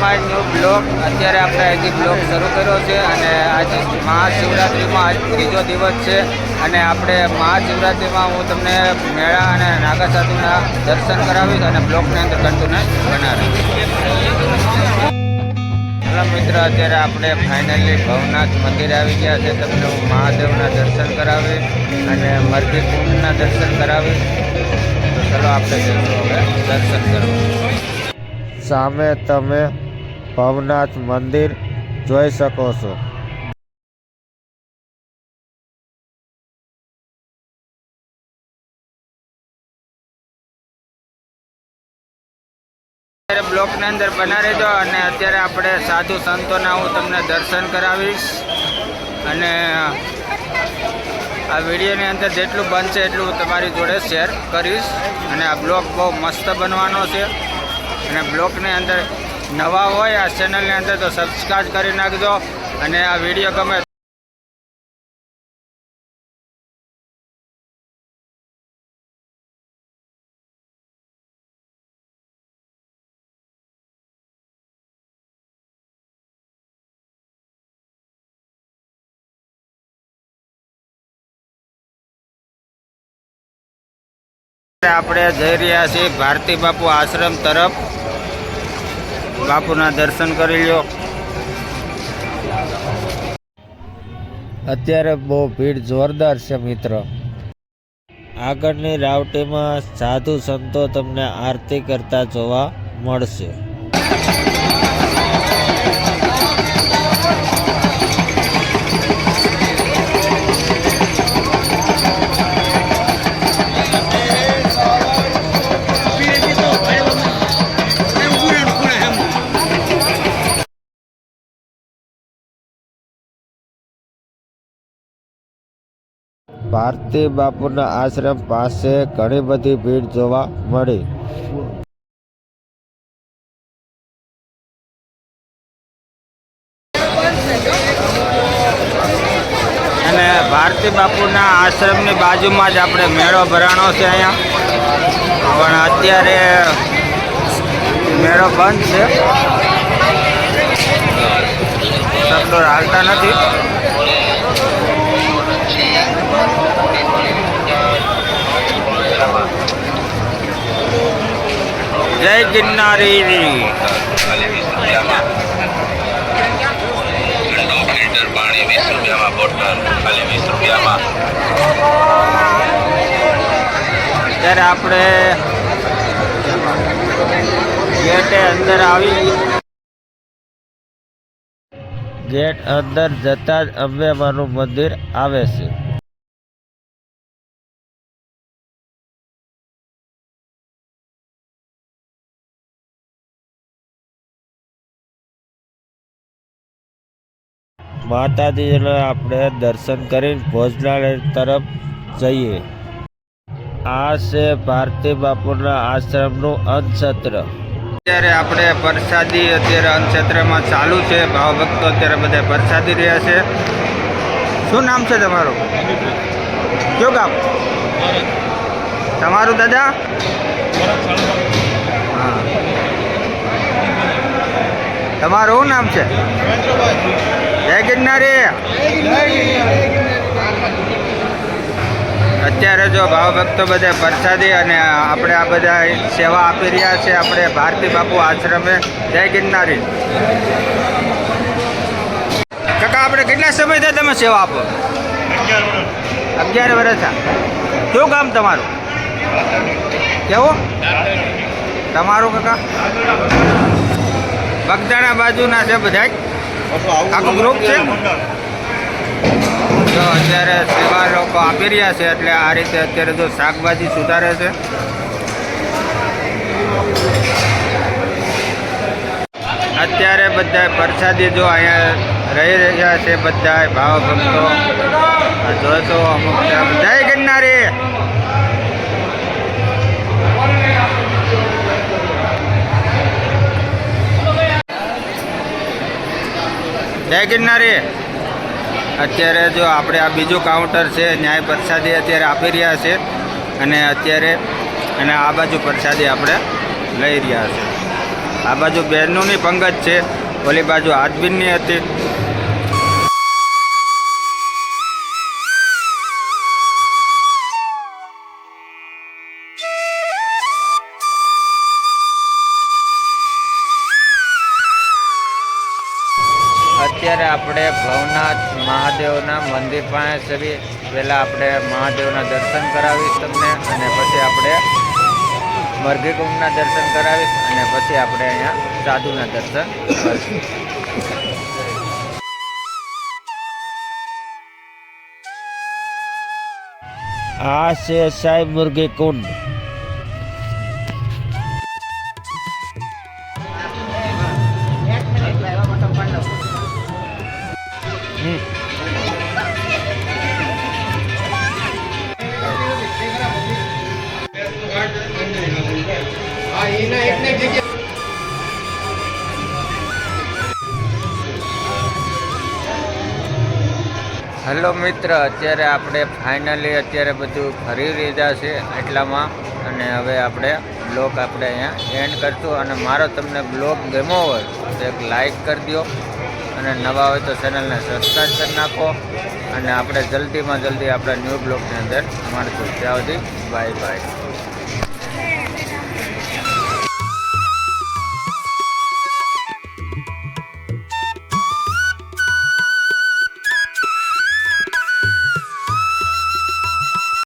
My new blog અત્યારે આપણે અહીંથી બ્લોગ શરૂ કર્યો છે અને આજે મહાશિવરાત્રિમાં આજ ત્રીજો દિવસ છે. અને આપણે મહાશિવરાત્રિમાં હું તમને મેળા અને નાગા સાધુના દર્શન કરાવીશ અને બ્લોગની અંદર કન્ટિન્યુઅસ બનાવીશ. મિત્ર, અત્યારે આપણે ફાઇનલી ભવનાથ મંદિર આવી ગયા છે. તમને હું મહાદેવના દર્શન કરાવીશ અને મરઘી કુંડના દર્શન કરાવીશ. તો ચલો આપણે જઈશું દર્શન કરવા. સામે તમે ભવનાથ મંદિર જોઈ શકો છો. બ્લોક બ્લોકની અંદર બના રહેજો અને અત્યારે આપણે સાધુ સંતોના હું તમને દર્શન કરાવીશ. અને આ વિડીયોની અંદર જેટલું બનશે એટલું તમારી જોડે શેર કરીશ. અને આ બ્લોક બહુ મસ્ત બનવાનો છે. અને બ્લોકની અંદર નવા હોય આ ચેનલની અંદર તો સબસ્ક્રાઈબ કરી નાખજો અને આ વીડિયો ગમે આપણે જઈ રહ્યા છીએ ભારતી બાપુ આશ્રમ તરફ. બાપુના દર્શન કરી લો અત્યારે બહુ ભીડ જોરદાર છે મિત્ર. આગળની રાવટીમાં સાધુ સંતો તમને આરતી કરતા જોવા મળશે. ભારતી બાપુના આશ્રમ પાસે ઘણી બધી ભીડ જોવા મળી. અને ભારતી બાપુના આશ્રમની બાજુમાં જ આપણે મેળો ભરાણો છે અહીંયા. પણ અત્યારે મેળો બંધ છે. શબ્દો હાલતા નથી. જય ગિરનારી. લીટર પાણી વીસ રૂપિયામાં બોટલ ખાલી વીસ રૂપિયામાં ત્યારે આપણે ગેટે અંદર આવી ગેટ અંદર જતા જ અંબેમાનું મંદિર આવે છે. માતાજીના આપણે દર્શન કરીને ભોજનાલય તરફ જઈએ. આ છે ભારતી બાપુના આશ્રમનું અન્નક્ષેત્ર અત્યારે આપણે પ્રસાદી અત્યારે અન્નક્ષેત્રમાં ચાલુ છે. ભાવ ભક્તો અત્યારે બધા પ્રસાદી રહ્યા છે. શું નામ છે તમારું? શું ગામ? તમારું દાદા? હા. તમારું નામ છે? જય ગિરનારી. અત્યારે જો ભાવ ભક્તો બધા પ્રસાદી અને આપણે આ બધા સેવા આપી રહ્યા છે આપણે ભારતી બાપુ આશ્રમે. જય ગિરનારી. કાકા, આપણે કેટલા સમયથી તમે સેવા આપો? અગિયાર વર્ષ શું કામ તમારું? કેવું? તમારું કાકા? બગદાણા બાજુના છે બધા આખું ગ્રુપ છે તો અત્યારે સેવા લોકો આપી રહ્યા છે, એટલે આ રીતે અત્યારે જો શાકભાજી સુધારે છે. અત્યારે બધા પ્રસાદી જો અહીંયા રહી રહ્યા છે બધા ભાવ ભક્તો જોશો અમુક જય ગિરનારી! જય ગિરનારી. અત્યારે જો આપણે આ બીજું કાઉન્ટર છે, ન્યાય પ્રસાદી અત્યારે આપી રહ્યા છે. અને અત્યારે અને આ બાજુ પ્રસાદી આપણે લઈ રહ્યા છે. આ બાજુ બહેનોની પંગત છે, ઓલી બાજુ આદબીનની હતી. અત્યારે આપણે ભવનાથ મહાદેવના મંદિર પાસે છે પહેલાં આપણે મહાદેવના દર્શન કરાવીશ તમને અને પછી આપણે મરઘીકુંડના દર્શન કરાવીશ અને પછી આપણે અહીંયા સાધુના દર્શન કરીશું. આ છે સાઈ મુરગી કુંડ હેલો મિત્ર, અત્યારે આપણે ફાઇનલી અત્યારે બધું ફરી લીધા છે એટલામાં. અને હવે આપણે બ્લોગ આપણે અહીંયા એન્ડ કરશું. અને મારો તમને બ્લોગ ગમ્યો હોય તો એક લાઈક કરી દો અને નવા હોય તો ચેનલને સબસ્ક્રાઈબ કરી નાખો. અને આપણે જલ્દીમાં જલ્દી આપણા ન્યૂ બ્લોગની અંદર મળશું. ત્યાં સુધી બાય બાય